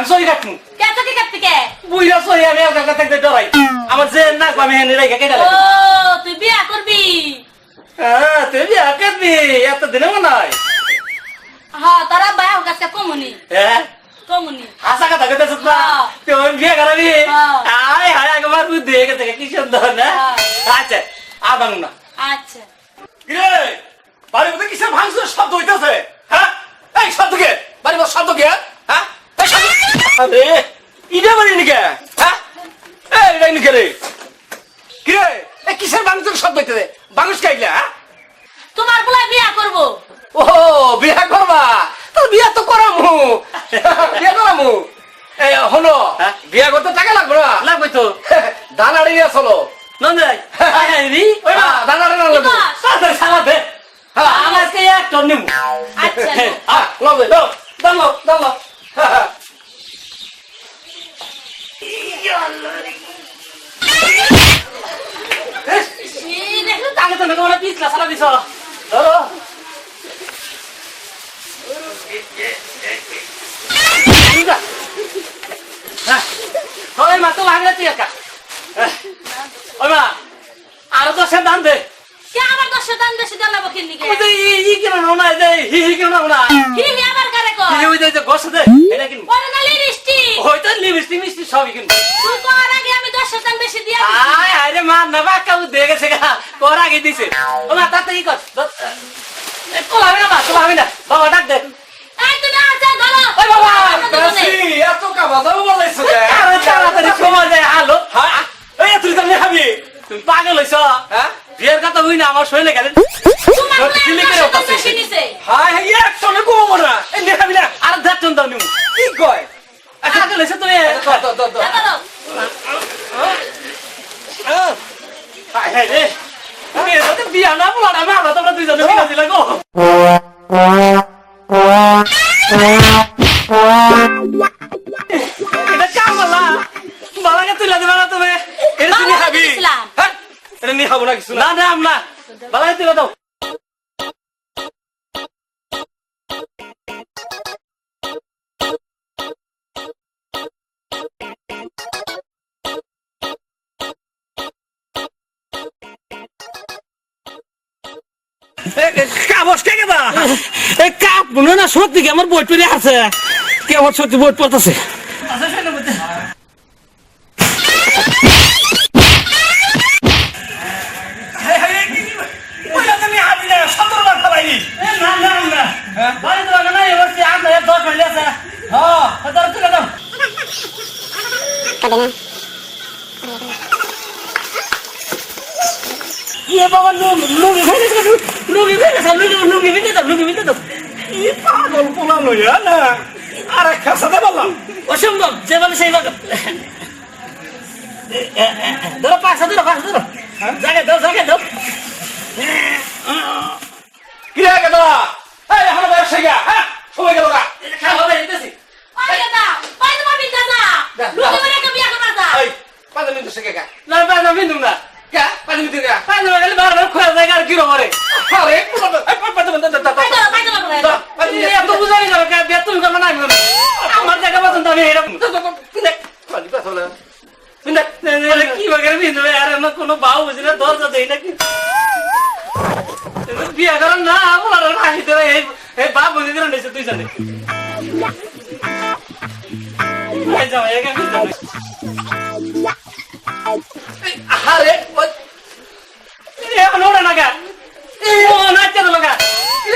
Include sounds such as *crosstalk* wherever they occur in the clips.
আমি সই কাটমু কে তোকে কাটতে কে? বুইরা সই আমি আর কাকা থাকতে ডরাই। আমার যে না আমি হেনে রেখে কেটে ও তুই বিয়া করবি? হ্যাঁ তুই বিয়া কাটবি এত দিনে মনে হয়। হ্যাঁ তারা বায়া হোক কমুনি। হ্যাঁ? কমুনি। আশা কথা না? হ্যাঁ। তুই বিয়ে করাবি। আয় হায় একবার বুদ্ধি হয়ে গেছে কি সুন্দর না। আচ্ছা আবাং না। আচ্ছা। কিরে? বাড়ির মধ্যে কিসের ভাঙচুর? শব্দ হইতেছে হ্যাঁ? এই শব্দ কে? বাড়ির শব্দ কে হ্যাঁ? আরে ইডে বাড়ি নিকে হ্যাঁ? এই নিকে রে? কিরে এই কিসের ভাঙচুর শব্দ হইতেছে বাঙুস খাইলে হ্যাঁ? তোমার বলে বিয়া করব। ও বিয়া করবা? তো বিয়া তো করামু। বিয়া করামু? এই হলো হ্যাঁ? বিয়া করতে টাকা লাগবে না? লাগবে তো। দানাড়ি নিয়ে চলো। নন্দাই হ্যাঁ, দানাড়ি না লাগবে। সালাতে হ্যাঁ। আমাকে এক টন নিমু। আচ্ছা। হ্যাঁ, নো। পিছলা সালা দিছ লাগলে তুই একা ওই মা আরও সে দাম দে আমার দশ দান বেশি দেন লাগবো কিনি গে ওই যে ই- ই কেন না হি হি কেন না হি হি আবার হি ওই যে গোস দে। এটা কিন পরে না লিরিস্টি ওই তো লিপস্টিক মিষ্টি সবই কিন তুই কর আগে আমি দশ দান বেশি দিয়া। আয় আরে মা না বা কাউ দে গেছে গা। কর আগে দিছে। ও মা তাতে ই কর? দ- এ, না মা কোলাবে না। বাবা ডাক দে। এই তুমি আচ্ছা ধরো। ওই বাবা, বেশি এত কাবা যাব বলাইছো রে আরে তাড়াতাড়ি সময় যায় আলো হ্যাঁ। এই তুই তো খাবি তুমি পাগল হইছ। হ্যাঁ। বিয়ের কথা হই না আমার শরীরে গেলেন। তোমার দশ করে দান হইছ তুমি বিয়ে না না আমরা তোমরা দুইজনে বিয়া দিলা গো। এটা কাম বলা বালাকে তুইলা দিবা না তুমি? এটা তুমি খাবি। হ্যাঁ? এটা নিয়ে খাব না কিছু না? না না না বালাকে তুইলা দাও। কাবস কে কেবা এই কাপ মনে না সত্যি কি আমার বই টুরে আছে কে আমার সত্যি বই পড়তেছে ইয়ে বাবা লুঙ্গি ফেলে লুঙ্গি ফেলে লুঙ্গি লুঙ্গি ফেলে দাও লুঙ্গি ফেলে কি পাগল পোলা লইয়া না আরে খাসাতে বললাম। অসম্ভব যে বলে সেই বাবা ধরো পাঁচশো ধরো পাঁচশো ধরো। জাগে দাও জাগে দাও। কি রে গেল এই এখন বয়স হয়ে গেল হ্যাঁ? সময় গেল না খাওয়া হবে দিতেছি ওই দাদা ওই তোমার বিদ্যা না যা, লুকে যা। মেরে কে বিয়া করবার দা এই পাঁচ মিনিট শেখে গা না পাঁচ মিনিট না কে পাঁচ মিনিট গা পাঁচ মিনিট গেলে বারবার খোয়া যায় আর কি রকম আরে পাঁচ মিনিট দাও পাই দাও পাই দাও করে পাঁচ মিনিট এত বুঝাই যাবে বিয়া তুমি করবে না আমি করব আমার জায়গা পর্যন্ত আমি এরকম কি বাগের বিন্দু আর আমার কোনো বাউ বুঝি না দরজা দেই না কি বিয়া করেন না বলার হাসি দেবে এই এই বাপ বুঝি দিলেন এসে তুই জানে বিন্দু। আরে এই এখন ওড়ে না গা ও নাচতে লগা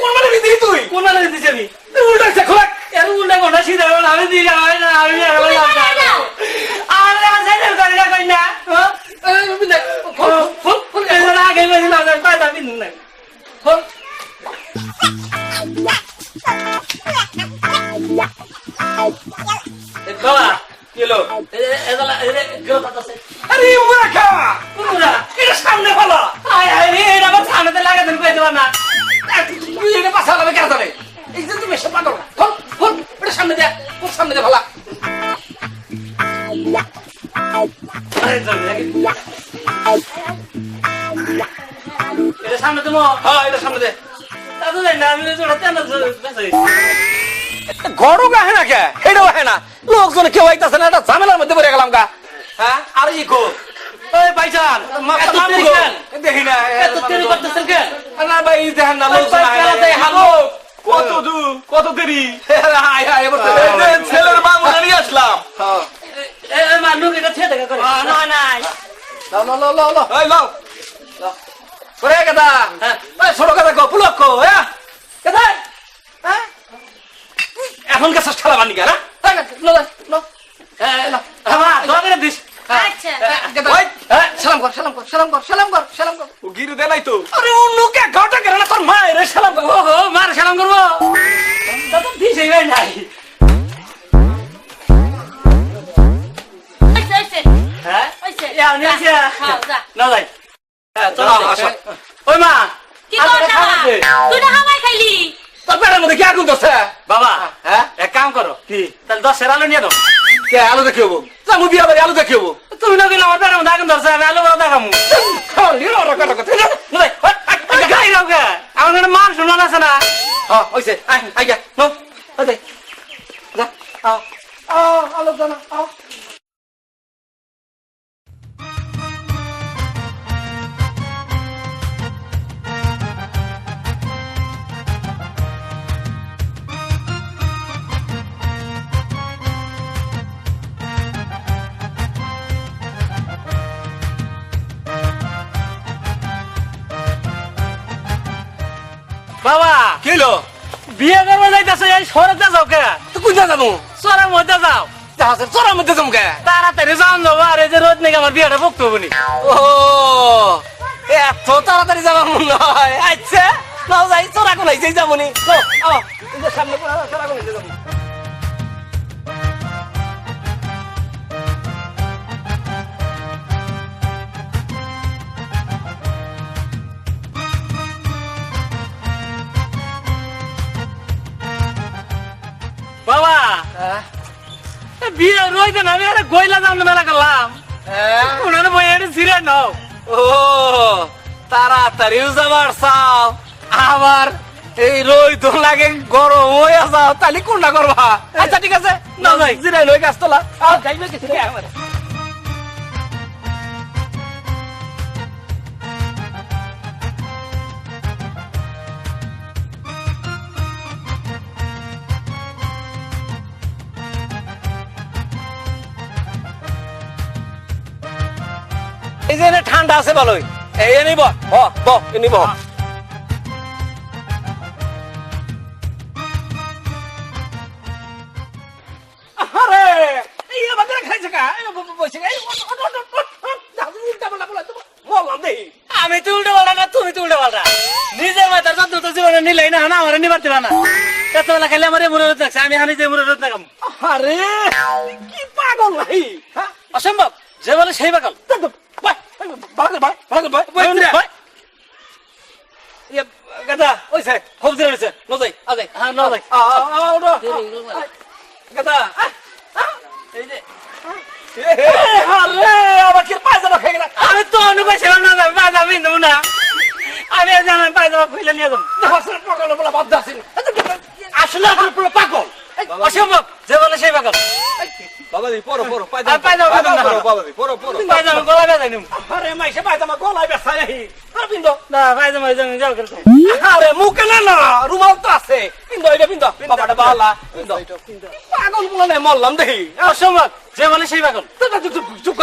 কোন মানে বিদি তুই কোন মানে দিছি আমি উল্টা খোলা এর উল্টা কোনটা সিধা আমি না আমি না আমি না আরে আছে না করি না কই না হ্যাঁ ফুল ফুল না আগে না পাই দাবি না ফুল এরে গেল আরে মুরা খা! পুরুরা এটা সামনে ভালো আয় আয় রে এটা আমার সামনেতে লাগা দেন কই দিবা না তুই এটা পাশা লাগাবে কেন জানে? এই যে তুমি এসে পাগল ফোন ফোন এটা সামনে দে খুব সামনে দে আরে এটা সামনে হ্যাঁ এটা সামনে দে। তাতো না আমি জোড়া তেল বেসাই ঘরও গাহে না কে? হেডেও হে না। লোকজন কেউ আইতাছে না এটা ঝামেলার মধ্যে পড়ে গেলাম গা। হ্যাঁ? আর ই কো? ওই ভাইজান এত দেরি কেন? দেখি না এত দেরি করতেছেন কেন? না ভাই দেখেন না লোকজন আহে না। কত দূর কত দেরি? হাই হাই এবার ছেলের বাবু নিয়ে আসলাম। হ্যাঁ। এ মানুষ এটা ছেড়ে দেখা করে। না নাই লাও লাও লাও লাও লাও। এই লাও। করে কথা হ্যাঁ। ছোট কথা কো পুলক কো হ্যাঁ? কথা হ্যাঁ এখন কাছে খেলা বানি গেল লো লো আমার দোয়া করে দিস। ওই। সালাম কর সালাম কর সালাম কর সালাম কর সালাম কর। ও গিরু দে নাই তো? আরে অন্য কে ঘটা করে না তোর মায়ের সালাম কর। ও হো মার সালাম করব। তা তো দিছেই ভাই নাই। হ্যাঁ? আচ্ছা ইয়া নিয়ে হ্যাঁ যা। না যাই। হ্যাঁ চলো চলো আসো। ওই মা কি করছ তুই না হামাই খাইলি। তোর পেটের মধ্যে কি আগুন ধরছে? বাবা হ্যাঁ? এক কাম করো। কি? তাহলে দশের আলো নিয়ে দাও কে আলু দেখে হব আমি বিয়া বাড়ি আলু দেখে হব তুমি না গেলে আমার মধ্যে আগুন ধরছে আমি আলু বড় ভাই গাই দাও কে আমার এখানে মান শুনলাম আছে না। হ্যাঁ হইছে। আই আই গা নো আদে যা আও আও আলু আও যাইতেছে এই শহরে যাও কে? তুই কোন যাব? চরের মধ্যে যাও। জাহাজের চোরার মধ্যে জমকে তাড়াতাড়ি যাও যাব আর এই যে রোদ নেই আমার বিয়েটা ভক্ত হবনি ও এত তাড়াতাড়ি যাবার মনে হয়। আচ্ছা নাও যাই চোরা কোন যাব নি। যে সামনে চোরা কোন যাব বিয়ে রইতে না আমি আরে গইলা যাম না মেলা করলাম হ্যাঁ উনানে বই এটা সিরে নাও ও তাড়াতাড়িও যাবার চাও আবার এই রই তো লাগে গরম হয়ে যাও তাহলে কোনটা করবা আচ্ছা ঠিক আছে না যাই জিরাই লই গাছ তোলা আর যাইবে কিছু আমার এই যে এনে ঠান্ডা আছে ভালোই এই নিব ব ব নিব উল্টা আমি তো পাল্টা না তুমি তো উল্টো পাল্টা। নিজে মাথার যত্ন তো জীবনে নিলেই না না আমার নিবার দিবা না। এত বেলা খাইলে আমার রোদ লাগছে আমি হানি যে মুড়ে রোদ লাগাম। আরে কি পাগল ভাই হ্যাঁ? অসম্ভব যে বলে সেই বাকাল ভাগ ভাই ভাগ ভাই ভাই ইয়ে গাদা ওইছে খুব দিন হয়েছে ন যাই আ যাই হ্যাঁ ন যাই আ আ ওটা গাদা এই যে আরে আবার কি পায়জামা খেয়ে গেলা আমি তো অনুপায় ছিলাম না পায়জামা পিনবো না আমি জানাই পায়জামা খুলে নিয়ে যাব পাগল বলা বাদ দাসিন আসলে আপনার পুরো পাগল অসম্ভব যে বলে সেই বাকাল পড়ো আর পায়জামা পায়জামা পরো বাবা পড়ো পড়ো পায়জামা গলা বেজাই নিম আরে মাইসে পায়জামা গলায় বেসা নাই আরে বিন্দু না পায়জামা যাও যাও করে আরে মুখে না না রুমাল তো আছে বিন্দু এটা বিন্দু বাবাটা বালা বিন্দু পাগল বলা মরলাম দেখি অসম্ভব যে মানে সেই বাকাল চুপ চুপ চুপ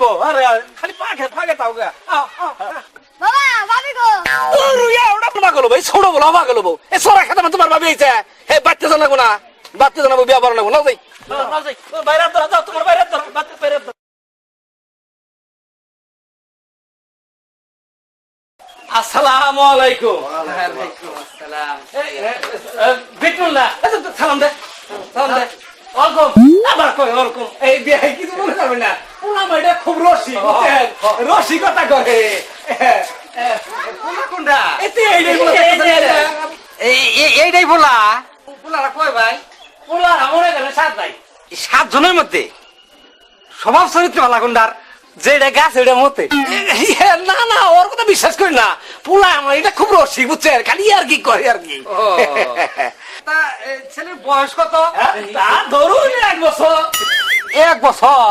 কো আরে খালি পাগে পাগে তাও গা বাবা ভাবি গো তোর ইয়া ওটা পাগল ভাই ছোট বলো পাগল বউ এ সরা খেতে তোমার ভাবি হইছে হে বাচ্চা জানাব না বাচ্চা জানাব বিয়া বড় না যাই ন যাই বাইরে দাও তোমার বাইরে দাও বাচ্চা বাইরে দাও আসসালামু আলাইকুম বিটুল্লাহ সালাম দে সালাম দে ওয়ালকুম আবার কই ওরকম এই বিয়ে কিছু মনে না পোলা মাইটা খুব রসিক রসিকতা করে। কোনটা এইটাই পোলারা কয় ভাই? পোলারা মনে সাত ভাই। সাত জনের মধ্যে স্বভাব চরিত্র ভালা কোনটার যেটা গাছ মতে। ইয়ে, না না ওর কথা বিশ্বাস করি না। পোলা আমার এটা খুব রসিক বুঝছেন? খালি আর কি করে আর কি। তা ছেলের বয়স কত? তা ধরুন এক বছর। এক বছর?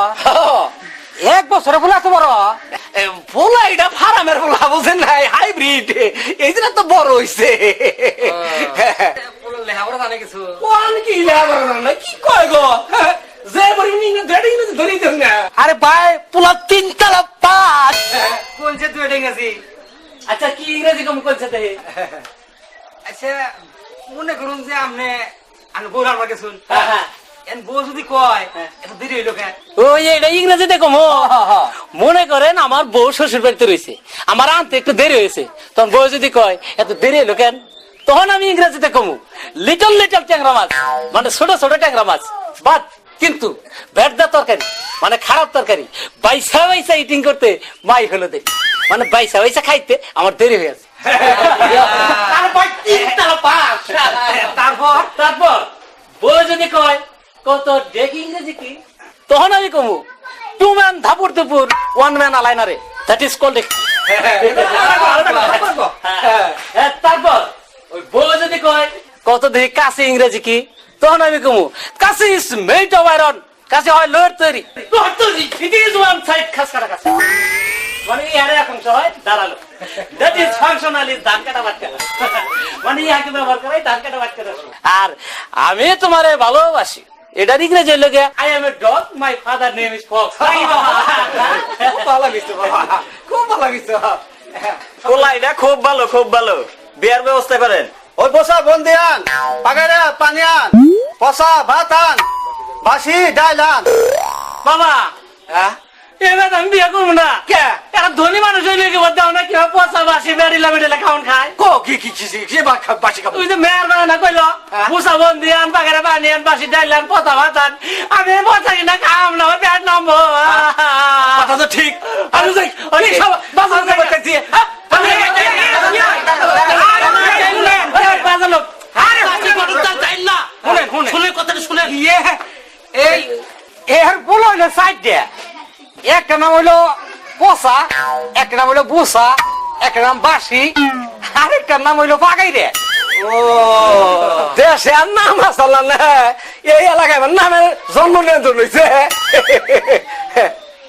এক বছরে বলে এত বড়। পোলা এটা ফার্মের পোলা বুঝছেন না হাইব্রিড এই জন্য তো বড় হইছে। কোন আরে ভাই পোলা তিন তালা পাঁচ কোন সে তুই এটা আচ্ছা কি ইংরেজি কম করছে দেখে আচ্ছা মনে করুন যে আপনি আমি হ্যাঁ, হ্যাঁ। কম মনে করেন আমার বউ শ্বশুর বাড়িতে রয়েছে। আমার আনতে একটু দেরি হয়েছে। তখন বউ যদি কয় এত দেরি হলো কেন? তখন আমি ইংরেজিতে কমু। লিটল লিটল ট্যাংরা মাছ। মানে ছোট ছোট ট্যাংরা মাছ। বাদ কিন্তু ভেটদা তরকারি মানে খারাপ তরকারি বাইসা বাইসা ইটিং করতে মাই হলো দেরি। মানে বাইসা বাইসা খাইতে আমার দেরি হয়ে আছে *laughs* তারপর? তারপর বউ যদি কয় তখন আমি কমু টু ম্যান ধাপুর দুপুর ওয়ান ম্যান আলাইনারে দ্যাট তারপর যদি কয়, কত দেখি কাছে ইংরেজি কি? তখন আমি কমু কাছে ইজ মেড অফ আয়রন কাছে হয় লোহার তৈরি। আর আমি তোমারে ভালোবাসি। এটার ইংরেজি লোকে। I am a dog my father name is fox খুব ভালো বাবা খুব ভালো লাগছে পোলা এটা খুব ভালো খুব ভালো। বিয়ার ব্যবস্থা করেন। ওই বসা বন্দি আন পাগারে পানি আন পচা ভাত আন বাসি ডাইল আন। বাবা এবার আমি বিয়ে করব না। কে? এরা ধনী মানুষ হইলে কি বলতে না কি পয়সা পচা বাসি বেড়িলা বেড়িলা খাওন খায়। কো কি কি কি কি বাসি খাব তুই তো মেয়ের বানা কইলো হ্যাঁ? মুসা বন্দি আন বাগারে বানি আন বাসি ডাইলান পচা ভাত আন আমি পচা কিনা খাম না আমার পেট নম্বর। কথা তো ঠিক। আমি যাই আমি সব বাজার যাব দেখছি ইয়ে এই এর বলো হইল সাইড দিয়ে একটা নাম হইল পচা একটা নাম হইল বুসা একটা নাম বাসি আরেকটার নাম হইল পাগাই রে দেশে আর নাম আসাল্লা না। এই এলাকায় নামের জন্ম নিয়ন্ত্রণ হয়েছে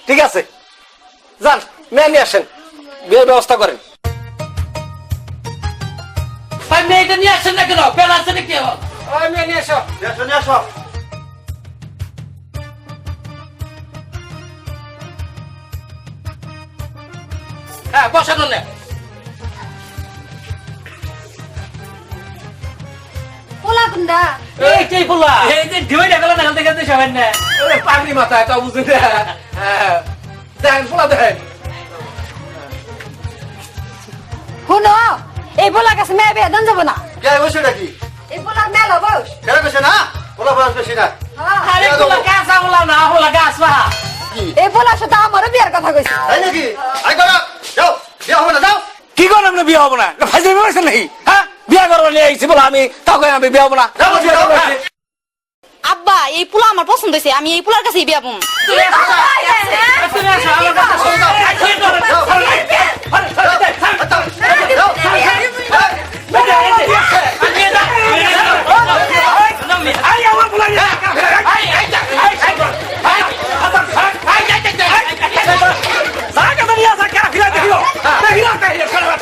ঠিক আছে যান মেয়ে নিয়ে আসেন। বিয়ের ব্যবস্থা করেন। মেয়েটা নিয়ে আসেন না কেন? বেলা ওই মেয়ে নিয়ে এসো। এসো নিয়ে আসো হ্যাঁ বসানো না পোলা এই এই যে সবাই না ওরে পাগড়ি মাথায় তা বুঝুন না? হ্যাঁ। দেখেন পোলা দেখেন শুনো এই পোলা কাছে মেয়ে বিয়ে দেন যাব না। কে বসে নাকি এই পোলা মেল বস। কেন বেশি না? পোলা বয়স বেশি না। আরে ফুলা গাছ আমলা না ফুলা গাছ বাহা এই পোলার সাথে আমারও বিয়ের কথা কইছে। তাই নাকি? আই করো। যাও বিয়ে হবে না যাও কি করেন আপনি বিয়ে হব না ফাইজে বলেছেন নাকি হ্যাঁ বিয়ে করব নিয়ে আইছি বলে আমি তাকে আমি বিয়ে হব না। আব্বা এই পোলা আমার পছন্দ হয়েছে আমি এই পোলার কাছেই বিয়া পাবো জায়গা নিয়ে আসা